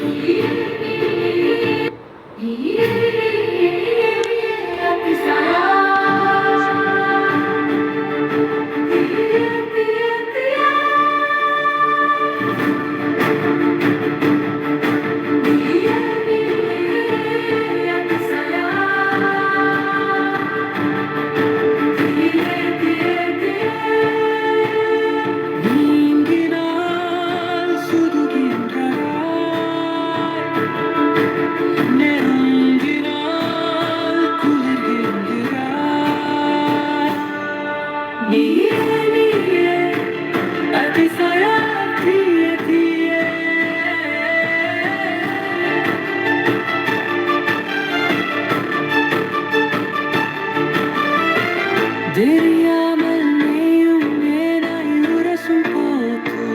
நீங்கினால் தெரியாமல் நீயும் ஏனாய் உரசும் போது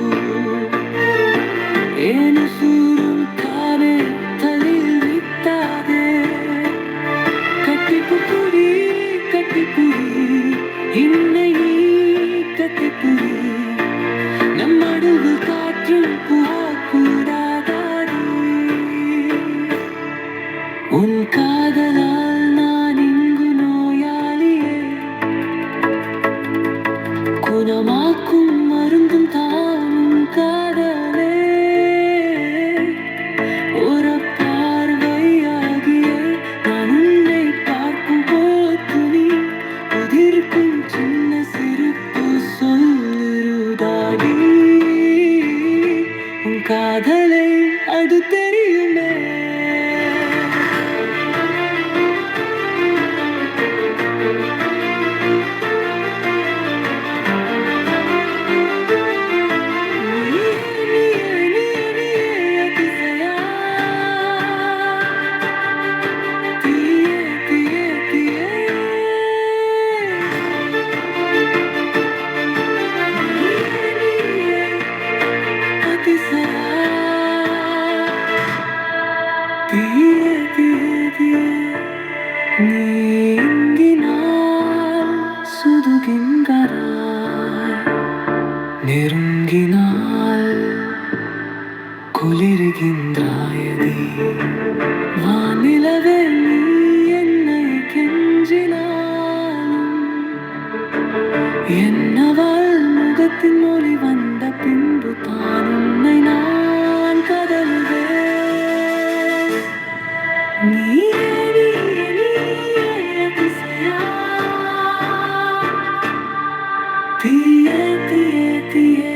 ஏன சூரும் தானே தலில் விட்டாதே கட்டிப்பு புரி கட்டிப்புரி இன்னை கட்டிப்புரி உன் காதலால் நான் இங்கு நோயாளியே. குணமாக்கும் மருந்தும் தானும் காதலே. ஒரு பார்வையாகிய நான் உன்னை பார்க்கும் போது நீ உதிர்க்கும் சின்ன சிரிப்பு சொல்லுதாடி உன் காதலை அது தெரியுமே. நீங்கினால் சுதுகின்றாய் நெருங்கினால் குளிர்கின்றாயதே வானிலவே நீ என்னை கெஞ்சினாலும் என்னவள் முகத்தின் மொழி வந்த பின்பு தானும் Happy.